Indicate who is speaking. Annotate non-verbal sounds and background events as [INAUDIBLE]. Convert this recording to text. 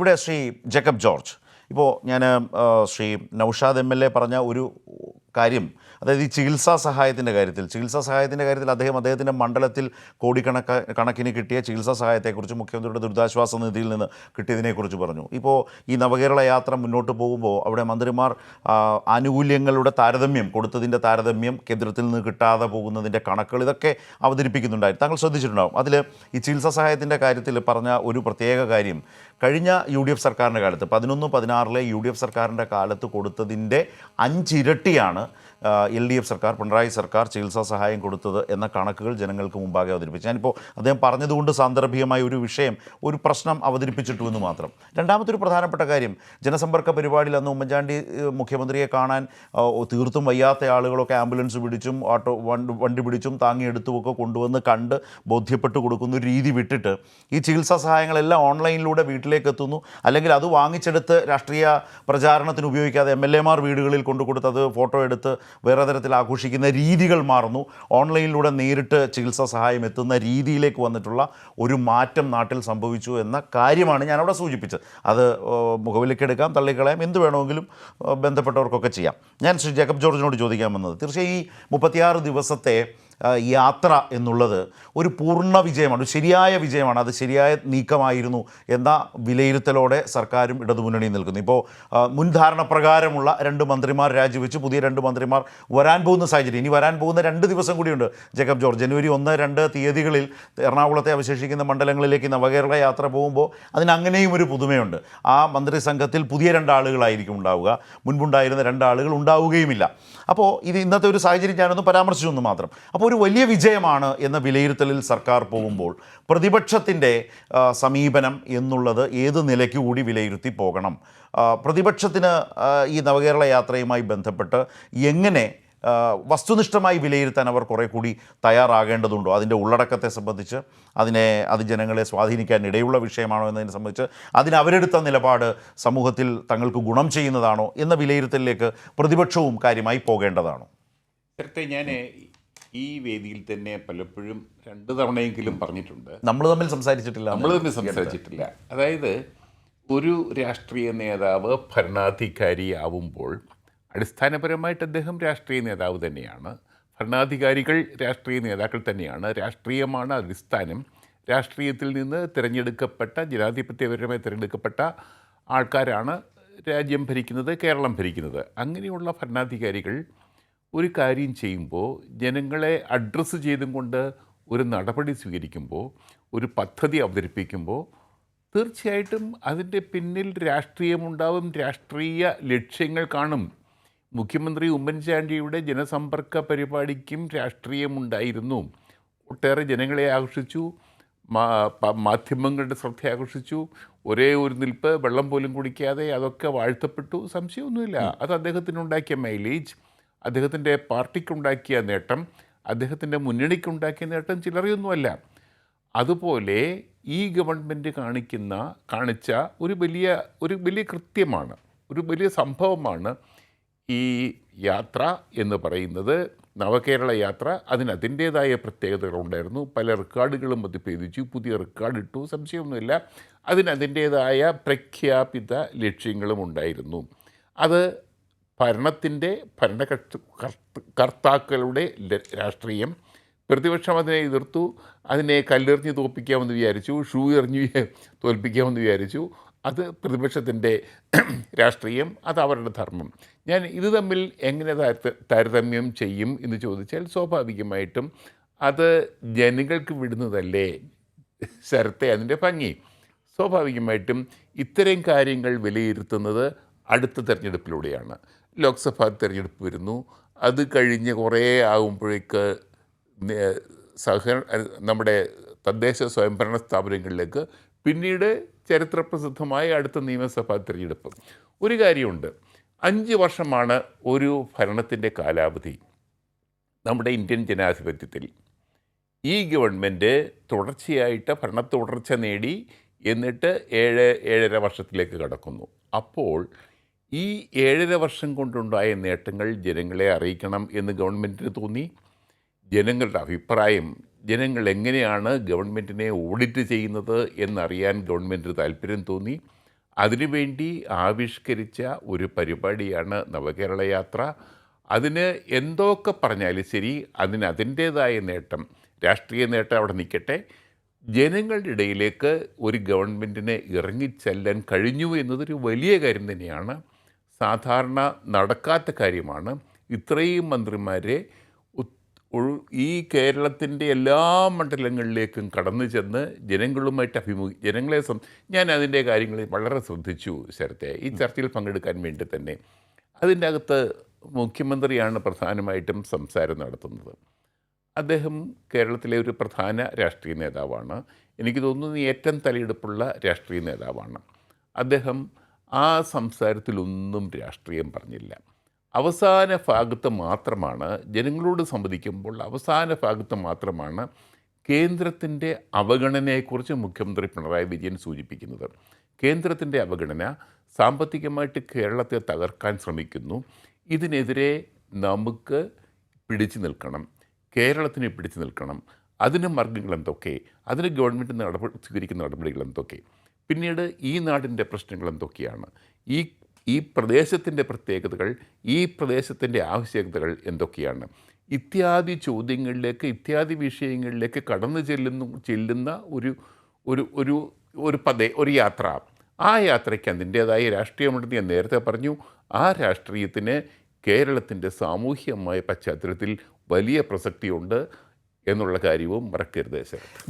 Speaker 1: ഇവിടെ ശ്രീ ജേക്കബ് ജോർജ്. ഇപ്പോൾ ഞാൻ Shri Noushad M L A പറഞ്ഞ ഒരു കാര്യം അതായത് ഈ ചികിത്സാ സഹായത്തിന്റെ കാര്യത്തിൽ ചികിത്സാ സഹായത്തിന്റെ കാര്യത്തിൽ അദ്ദേഹം അദ്ദേഹത്തിന്റെ മണ്ഡലത്തിൽ കോടിക്കണക്ക കണക്കിന് കിട്ടിയ ചികിത്സാ സഹായത്തെക്കുറിച്ച് മുഖ്യമന്ത്രിയുടെ ദുരിതാശ്വാസ നിധിയിൽ നിന്ന് കിട്ടിയതിനെക്കുറിച്ച് പറഞ്ഞു. ഇപ്പോൾ ഈ നവകേരള യാത്ര മുന്നോട്ട് പോകുമ്പോൾ അവിടെ മന്ത്രിമാർ ആനുകൂല്യങ്ങളുടെ താരതമ്യം കൊടുത്തതിന്റെ താരതമ്യം കേന്ദ്രത്തിൽ നിന്ന് കിട്ടാതെ പോകുന്നതിന്റെ കണക്കുകൾ ഇതൊക്കെ അവതരിപ്പിക്കുന്നുണ്ടായിരുന്നു. താങ്കൾ ശ്രദ്ധിച്ചിട്ടുണ്ടാകും അതിൽ ഈ ചികിത്സാ സഹായത്തിന്റെ കാര്യത്തിൽ പറഞ്ഞ ഒരു പ്രത്യേക കാര്യം കഴിഞ്ഞ യു ഡി എഫ് സർക്കാരിന്റെ കാലത്ത് പതിനൊന്ന് പതിനാറിലെ യു ഡി എഫ് സർക്കാരിന്റെ കാലത്ത് കൊടുത്തതിന്റെ അഞ്ചിരട്ടിയാണ് എൽ ഡി എഫ് സർക്കാർ പിണറായി സർക്കാർ ചികിത്സാ സഹായം കൊടുത്തത് എന്ന കണക്കുകൾ ജനങ്ങൾക്ക് മുമ്പാകെ അവതരിപ്പിച്ചു. ഞാനിപ്പോൾ അദ്ദേഹം പറഞ്ഞതുകൊണ്ട് സാന്ദർഭികമായ ഒരു വിഷയം ഒരു പ്രശ്നം അവതരിപ്പിച്ചിട്ടു എന്ന് മാത്രം. രണ്ടാമത്തെ ഒരു പ്രധാനപ്പെട്ട കാര്യം ജനസമ്പർക്ക പരിപാടിയിൽ അന്ന് ഉമ്മൻചാണ്ടി മുഖ്യമന്ത്രിയെ കാണാൻ തീർത്തും വയ്യാത്ത ആളുകളൊക്കെ ആംബുലൻസ് പിടിച്ചും ഓട്ടോ വണ്ടി വണ്ടി പിടിച്ചും താങ്ങിയെടുത്തുമൊക്കെ കൊണ്ടുവന്ന് കണ്ട് ബോധ്യപ്പെട്ട് കൊടുക്കുന്ന ഒരു രീതി വിട്ടിട്ട് ഈ ചികിത്സാ സഹായങ്ങളെല്ലാം ഓൺലൈനിലൂടെ വീട്ടിലേക്ക് എത്തുന്നു അല്ലെങ്കിൽ അത് വാങ്ങിച്ചെടുത്ത് രാഷ്ട്രീയ പ്രചാരണത്തിന് ഉപയോഗിക്കാതെ എം എൽ എമാർ വീടുകളിൽ കൊണ്ടു കൊടുത്ത് അത് ഫോട്ടോ എടുത്ത് വേറെ തരത്തിൽ ആഘോഷിക്കുന്ന രീതികൾ മാറുന്നു. ഓൺലൈനിലൂടെ നേരിട്ട് ചികിത്സാ സഹായം എത്തുന്ന രീതിയിലേക്ക് വന്നിട്ടുള്ള ഒരു മാറ്റം നാട്ടിൽ സംഭവിച്ചു എന്ന കാര്യമാണ് ഞാനവിടെ സൂചിപ്പിച്ചത്. അത് മുഖവിലക്കെടുക്കാം തള്ളിക്കളയാം എന്ത് വേണമെങ്കിലും ബന്ധപ്പെട്ടവർക്കൊക്കെ ചെയ്യാം. ഞാൻ ശ്രീ ജേക്കബ് ജോർജിനോട് ചോദിക്കാൻ വന്നത് തീർച്ചയായും ഈ മുപ്പത്തിയാറ് ദിവസത്തെ യാത്ര എന്നുള്ളത് ഒരു പൂർണ വിജയമാണ് ഒരു ശരിയായ വിജയമാണ്. അത് ശരിയായ നീക്കമായിരുന്നു എന്ന വിലയിരുത്തലോടെ സർക്കാരും ഇടതുമുന്നണി നിൽക്കുന്നു. ഇപ്പോൾ മുൻധാരണ പ്രകാരമുള്ള രണ്ട് മന്ത്രിമാർ രാജിവെച്ച്. പുതിയ രണ്ട് മന്ത്രിമാർ വരാൻ പോകുന്ന സാഹചര്യം. ഇനി വരാൻ പോകുന്ന രണ്ട് ദിവസം കൂടിയുണ്ട്. ജേക്കബ് ജോർജ് ജനുവരി ഒന്ന് രണ്ട് തീയതികളിൽ എറണാകുളത്തെ അവശേഷിക്കുന്ന മണ്ഡലങ്ങളിലേക്ക് നവകേരള യാത്ര പോകുമ്പോൾ അതിനങ്ങനെയും ഒരു പുതുമയുണ്ട്. ആ മന്ത്രിസംഘത്തിൽ പുതിയ രണ്ടാളുകളായിരിക്കും ഉണ്ടാവുക. മുൻപുണ്ടായിരുന്ന രണ്ടാളുകൾ ഉണ്ടാവുകയുമില്ല. അപ്പോൾ ഇത് ഇന്നത്തെ ഒരു സാഹചര്യം ഞാനൊന്ന് പരാമർശിച്ചു എന്ന് മാത്രം. അപ്പോൾ ഒരു വലിയ വിജയമാണ് എന്ന വിലയിരുത്തലിൽ സർക്കാർ പോകുമ്പോൾ പ്രതിപക്ഷത്തിന്റെ സമീപനം എന്നുള്ളത് ഏത് നിലയ്ക്ക് കൂടി വിലയിരുത്തി പോകണം? പ്രതിപക്ഷത്തിന് ഈ നവകേരള യാത്രയുമായി ബന്ധപ്പെട്ട് എങ്ങനെ വസ്തുനിഷ്ഠമായി വിലയിരുത്താൻ അവർ കുറേ കൂടി തയ്യാറാകേണ്ടതുണ്ടോ? അതിന്റെ ഉള്ളടക്കത്തെ സംബന്ധിച്ച് അതിനെ അത് ജനങ്ങളെ സ്വാധീനിക്കാൻ ഇടയുള്ള വിഷയമാണോ എന്നതിനെ സംബന്ധിച്ച് അതിന് അവരെടുത്ത നിലപാട് സമൂഹത്തിൽ തങ്ങൾക്ക് ഗുണം ചെയ്യുന്നതാണോ എന്ന വിലയിരുത്തലിലേക്ക് പ്രതിപക്ഷവും കാര്യമായി പോകേണ്ടതാണോ?
Speaker 2: നേരത്തെ ഞാൻ ഈ വേദിയിൽ തന്നെ പലപ്പോഴും രണ്ട് തവണയെങ്കിലും പറഞ്ഞിട്ടുണ്ട്.
Speaker 1: നമ്മൾ തമ്മിൽ സംസാരിച്ചിട്ടില്ല.
Speaker 2: നമ്മൾ തമ്മിൽ സംസാരിച്ചിട്ടില്ല. അതായത് ഒരു രാഷ്ട്രീയ നേതാവ് ഭരണാധികാരിയാവുമ്പോൾ അടിസ്ഥാനപരമായിട്ട് അദ്ദേഹം രാഷ്ട്രീയ നേതാവ് തന്നെയാണ്. ഭരണാധികാരികൾ രാഷ്ട്രീയ നേതാക്കൾ തന്നെയാണ്. രാഷ്ട്രീയമാണ് അടിസ്ഥാനം. രാഷ്ട്രീയത്തിൽ നിന്ന് തിരഞ്ഞെടുക്കപ്പെട്ട ജനാധിപത്യപരമായി തിരഞ്ഞെടുക്കപ്പെട്ട ആൾക്കാരാണ് രാജ്യം ഭരിക്കുന്നത് കേരളം ഭരിക്കുന്നത്. അങ്ങനെയുള്ള ഭരണാധികാരികൾ ഒരു കാര്യം ചെയ്യുമ്പോൾ ജനങ്ങളെ അഡ്രസ്സ് ചെയ്തും കൊണ്ട് ഒരു നടപടി സ്വീകരിക്കുമ്പോൾ ഒരു പദ്ധതി അവതരിപ്പിക്കുമ്പോൾ തീർച്ചയായിട്ടും അതിന്റെ പിന്നിൽ രാഷ്ട്രീയമുണ്ടാവും രാഷ്ട്രീയ ലക്ഷ്യങ്ങൾ കാണും. മുഖ്യമന്ത്രി ഉമ്മൻചാണ്ടിയുടെ ജനസമ്പർക്ക പരിപാടിക്കും രാഷ്ട്രീയമുണ്ടായിരുന്നു. ഒട്ടേറെ ജനങ്ങളെ ആകർഷിച്ചു മാധ്യമങ്ങളുടെ ശ്രദ്ധ ആകർഷിച്ചു. ഒരേ ഒരു നിൽപ്പ് വെള്ളം പോലും കുടിക്കാതെ അതൊക്കെ വാഴ്ത്തപ്പെട്ടു. സംശയമൊന്നുമില്ല. അത് അദ്ദേഹത്തിനുണ്ടാക്കിയ മൈലേജ് അദ്ദേഹത്തിന്റെ പാർട്ടിക്കുണ്ടാക്കിയ നേട്ടം അദ്ദേഹത്തിന്റെ മുന്നണിക്കുണ്ടാക്കിയ നേട്ടം ചിലറിയൊന്നുമല്ല. അതുപോലെ ഈ ഗവൺമെന്റ് കാണിക്കുന്ന കാണിച്ച ഒരു വലിയ ഒരു വലിയ കൃത്യമാണ് ഒരു വലിയ സംഭവമാണ് ഈ യാത്ര എന്ന് പറയുന്നത്. നവകേരള യാത്ര അതിന് അതിന്റേതായ പ്രത്യേകതകളുണ്ടായിരുന്നു. പല റെക്കോർഡുകളും അത് ഭേദിച്ചു പുതിയ റെക്കോർഡ് ഇട്ടു സംശയമൊന്നുമില്ല. അതിന് അതിന്റേതായ പ്രഖ്യാപിത ലക്ഷ്യങ്ങളും ഉണ്ടായിരുന്നു അത് ഭരണത്തിന്റെ ഭരണകർത്ത കർത്താക്കളുടെ രാഷ്ട്രീയം പ്രതിപക്ഷം അതിനെ എതിർത്തു അതിനെ കല്ലെറിഞ്ഞ് തോൽപ്പിക്കാമെന്ന് വിചാരിച്ചു ഷൂ എറിഞ്ഞ് തോൽപ്പിക്കാമെന്ന് വിചാരിച്ചു. അത് പ്രതിപക്ഷത്തിന്റെ [CLEARS THROAT] രാഷ്ട്രീയം അത് അവരുടെ ധർമ്മം. ഞാൻ ഇത് തമ്മിൽ എങ്ങനെ താരത- താരതമ്യം ചെയ്യും എന്ന് ചോദിച്ചാൽ സ്വാഭാവികമായിട്ടും അത് ജനങ്ങൾക്ക് വിടുന്നതല്ലേ? ശരത്തെ അതിന്റെ ഭംഗി. സ്വാഭാവികമായിട്ടും ഇത്തരം കാര്യങ്ങൾ വിലയിരുത്തുന്നത് അടുത്ത തെരഞ്ഞെടുപ്പിലൂടെയാണ്. ലോക്സഭാ തെരഞ്ഞെടുപ്പ് വരുന്നു. അത് കഴിഞ്ഞ് കുറേ ആകുമ്പോഴേക്ക് സഹ നമ്മുടെ തദ്ദേശ സ്വയംഭരണ സ്ഥാപനങ്ങളിലേക്ക് പിന്നീട് ചരിത്രപ്രസിദ്ധമായ അടുത്ത നിയമസഭാ തിരഞ്ഞെടുപ്പ്. ഒരു കാര്യമുണ്ട്. അഞ്ച് വർഷമാണ് ഒരു ഭരണത്തിന്റെ കാലാവധി. നമ്മുടെ ഇന്ത്യൻ ജനാധിപത്യത്തിൽ ഈ ഗവൺമെന്റ് തുടർച്ചയായിട്ട് ഭരണത്തുടർച്ച നേടി എന്നിട്ട് ഏഴ് ഏഴര വർഷത്തിലേക്ക് കടക്കുന്നു. അപ്പോൾ ഈ ഏഴര വർഷം കൊണ്ടുണ്ടായ നേട്ടങ്ങൾ ജനങ്ങളെ അറിയിക്കണം എന്ന് ഗവൺമെന്റിന് തോന്നി. ജനങ്ങളുടെ അഭിപ്രായം ജനങ്ങൾ എങ്ങനെയാണ് ഗവൺമെന്റിനെ ഓഡിറ്റ് ചെയ്യുന്നത് എന്നറിയാൻ ഗവൺമെന്റിന് താല്പര്യം തോന്നി. അതിനുവേണ്ടി ആവിഷ്കരിച്ച ഒരു പരിപാടിയാണ് നവകേരള യാത്ര. അതിന് എന്തൊക്കെ പറഞ്ഞാലും ശരി അതിന് അതിന്റേതായ നേട്ടം രാഷ്ട്രീയ നേട്ടം അവിടെ നിൽക്കട്ടെ. ജനങ്ങളുടെ ഇടയിലേക്ക് ഒരു ഗവൺമെന്റിന് ഇറങ്ങിച്ചെല്ലാൻ കഴിഞ്ഞു എന്നതൊരു വലിയ കാര്യം തന്നെയാണ്. സാധാരണ നടക്കാത്ത കാര്യമാണ്. ഇത്രയും മന്ത്രിമാരെ ഈ കേരളത്തിന്റെ എല്ലാ മണ്ഡലങ്ങളിലേക്കും കടന്നു ചെന്ന് ജനങ്ങളുമായിട്ട് അഭിമുഖ ജനങ്ങളെ സം ഞാൻ അതിന്റെ കാര്യങ്ങൾ വളരെ ശ്രദ്ധിച്ചു ശരത്തെ. ഈ ചർച്ചയിൽ പങ്കെടുക്കാൻ വേണ്ടി തന്നെ. അതിന്റെ അകത്ത് മുഖ്യമന്ത്രിയാണ് പ്രധാനമായിട്ടും സംസാരം നടത്തുന്നത്. അദ്ദേഹം കേരളത്തിലെ ഒരു പ്രധാന രാഷ്ട്രീയ നേതാവാണ്. എനിക്ക് തോന്നുന്നു ഏറ്റവും തലയെടുപ്പുള്ള രാഷ്ട്രീയ നേതാവാണ്. അദ്ദേഹം ആ സംസാരത്തിലൊന്നും രാഷ്ട്രീയം പറഞ്ഞില്ല. അവസാന ഭാഗത്ത് മാത്രമാണ് ജനങ്ങളോട് സംവദിക്കുമ്പോൾ അവസാന ഭാഗത്ത് മാത്രമാണ് കേന്ദ്രത്തിന്റെ അവഗണനയെക്കുറിച്ച് മുഖ്യമന്ത്രി പിണറായി വിജയൻ സൂചിപ്പിക്കുന്നത്. കേന്ദ്രത്തിന്റെ അവഗണന സാമ്പത്തികമായിട്ട് കേരളത്തെ തകർക്കാൻ ശ്രമിക്കുന്നു. ഇതിനെതിരെ നമുക്ക് പിടിച്ചു നിൽക്കണം. കേരളത്തിന് പിടിച്ചു നിൽക്കണം. അതിന് മാർഗങ്ങൾ എന്തൊക്കെ അതിന് ഗവൺമെന്റ് നടപടി സ്വീകരിക്കുന്ന നടപടികൾ എന്തൊക്കെ പിന്നീട് ഈ നാടിന്റെ പ്രശ്നങ്ങൾ എന്തൊക്കെയാണ്? ഈ ഈ പ്രദേശത്തിന്റെ പ്രത്യേകതകൾ ഈ പ്രദേശത്തിന്റെ ആവശ്യകതകൾ എന്തൊക്കെയാണ്? ഇത്യാദി ചോദ്യങ്ങളിലേക്ക് ഇത്യാദി വിഷയങ്ങളിലേക്ക് കടന്നു ചെല്ലുന്നു ചെല്ലുന്ന ഒരു ഒരു ഒരു ഒരു പദ ഒരു യാത്ര. ആ യാത്രയ്ക്ക് അതിന്റേതായ രാഷ്ട്രീയമുണ്ടെന്ന് ഞാൻ നേരത്തെ പറഞ്ഞു. ആ രാഷ്ട്രീയത്തിന് കേരളത്തിന്റെ സാമൂഹ്യമായ പശ്ചാത്തലത്തിൽ വലിയ പ്രസക്തിയുണ്ട് എന്നുള്ള കാര്യവും മറക്കരുത് ശരത്.